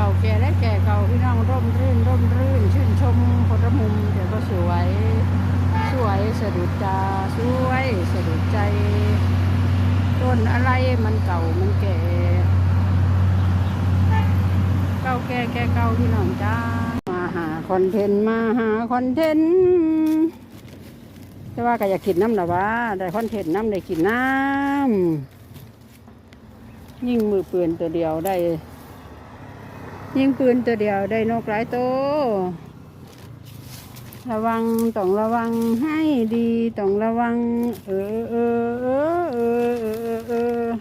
เก่าแก่และแก่เก่าพี่น้องร่มรื่นร่มรื่น ชื่นชมพลมุมเดี๋ยวก็สวย สวยสะดุดตาสวยสะดุดใจต้นอะไรมันเก่ามันแก่ เก่าแก่แก่เก่าพี่น้องจ้ามาหาคอนเทนต์มาหาคอนเทนต์แต่ว่าก็อยากกินน้ำหรอวะได้คอนเทนต์น้ำได้กินน้ำยิ่งมือเปืนตัวเดียวได้ ยิงปืนตัวเดียวได้นกหลายตัวระวังต้องระวังให้ดีต้องระวัง เออเออเออเออเออเออ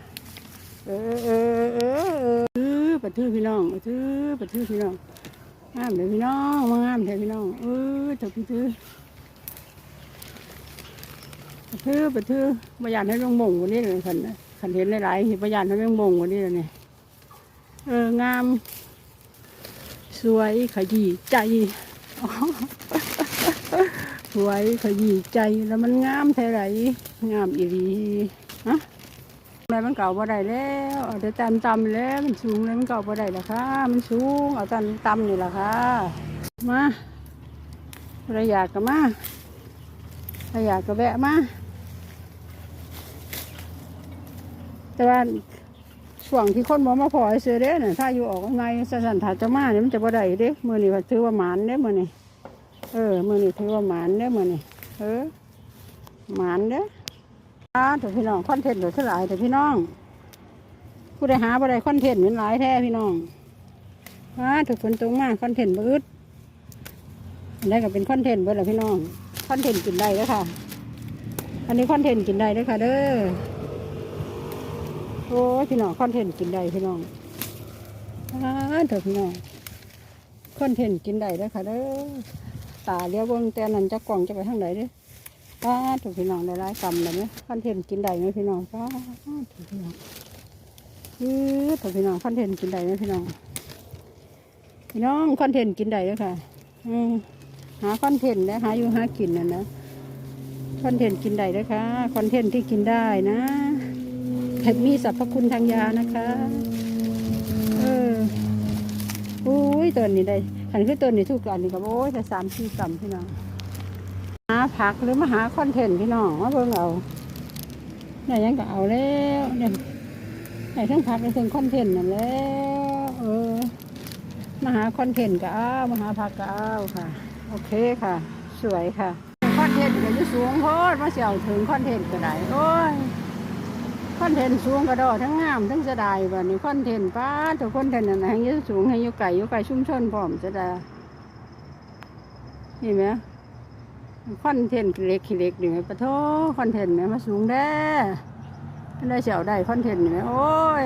เออเออเออเออปะทือพี่น้องปะทือปะทือพี่น้องงามเลยวพี่น้องมางามเลยวพี่น้องเออเถอะพี่ทือปะทือปะทือพยานให้ลงมงกวันนี้เลยขันขันเห็นหลายๆเห็นพยานให้ลงมงกวันนี้เลยเนี่ยเอองาม สวยขยี้ใจสวยขยี้ใจแล้วมันงามเท่าไหรงามอีหลีฮะอะไรมันเก่าบ่ได้แล้วเอาแต่ตามตำแล้วมันสูงแล้วมันเก่าบ่ได้ละค่ะมันสูงเอาตามตำนี่ละค่ะมาระอยากก็มาระอยากก็แวะมาแต่ว่า ช่วงที่คนบ่มาพอให้ซื้อเด้น่ะถ้าอยู่ออกไงสันถ้าจะมาเนี่ยมันจะบ่ได้เด้มือนี่ถือว่าหมานเด้มือนี้เออมือนี้ถือว่าหมานเด้มือนี้เออหมานเด้อ่าเดี๋ยวพี่น้องคอนเทนต์เดี๋ยวเท่าหลายเดี๋ยวพี่น้องผู้ใดหาบ่ได้คอนเทนต์เหมือนหลายแท้พี่น้องอ่าถูกฝนตกมากคอนเทนต์บ่อึดอันนี้ก็เป็นคอนเทนต์เบิดล่ะพี่น้องคอนเทนต์กินได้เด้อค่ะ อันนี้คอนเทนต์กินได้เด้อค่ะเด้อ โอ้พี่น้องคอนเทนต์กินได้พี่น้องอ่าเถอะพี่น้องคอนเทนต์กินได้เด้อค่ะเด้อตาเลี้ยวบิ่งแต่นั้นจะกล่องจะไปทางไหนเด้อป้าเถอะพี่น้องได้หลายกำเลยไหมคอนเทนต์กินได้ไหมพี่น้องป้าเถอะพี่น้องคือเถอะพี่น้องคอนเทนต์กินได้ไหมพี่น้องพี่น้องคอนเทนต์กินได้เด้อค่ะอืมหาคอนเทนต์นะหาอยู่หากินน่ะนะคอนเทนต์กินได้เด้อค่ะคอนเทนต์ที่กินได้นะ มีสรรพคุณทางยานะคะ เอออุ้ยตัวนี้ได้ขันคือตัวนี้ทุกอันนี่ก็โอ้ยแต่สามสี่กรัมพี่น้องหาผักหรือมาหาคอนเทนต์พี่น้องมาเบิ่งเอาเนี่ยยังก็เอาแล้วเนี่ยไหนทั้งผักและทั้งคอนเทนต์นั่นแล้วเออมาหาคอนเทนต์ก็เอามาหาผักก็เอาค่ะ โอเคค่ะ สวยค่ะคอนเทนต์ก็อยู่สูงโพดมาเสียวถึงคอนเทนต์ก็ได้โอ้ย คอนเทนต์สูงกระโดดทั้งงามทั้งเสดายแบบนี้คอนเทนต์ป้าทุกคอนเทนต์นั่นนะให้ยุ่สูงให้ยุ่ไก่ยุ่ไก่ชุ่มชนพร้อมจะได้นี่ไหมคอนเทนต์เล็กขี้เล็กนี่ไหมปะโทคอนเทนต์ไหมมาสูงแด้ได้เฉียวได้คอนเทนต์นี่ไหมโอ้ย